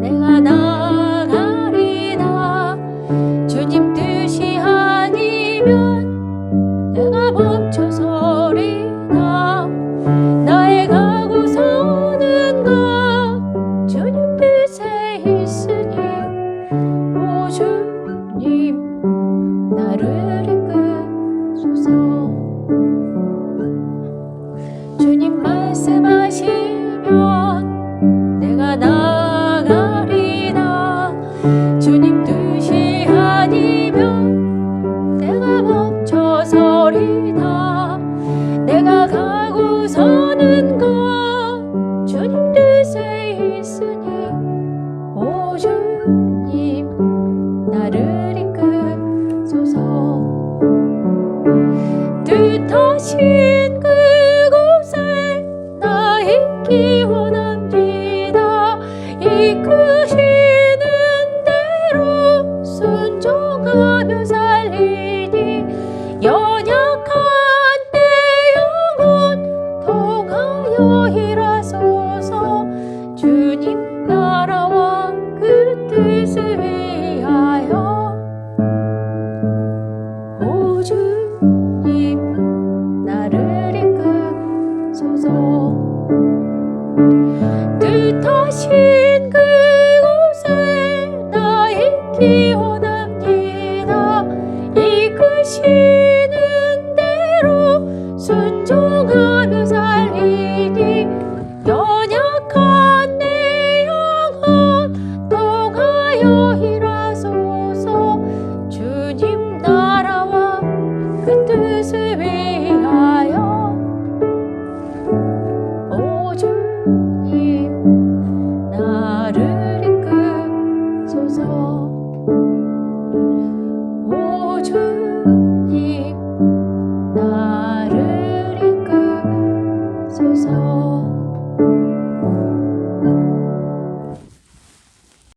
내가 나가리다 주님 뜻이 아니면 내가 멈춰서리다 나의 가고서는 것 주님 뜻에 있으니 오 주님 나를 사는 건 주님 뜻에 있으니 오 주님 나를 이끌소서. 뜻하신 그곳에 나 있기 원하 주님 나를 이끄소서. 뜻하신 그곳에 나 있기 원합니다. 이끄시는 대로 순종하며 살리니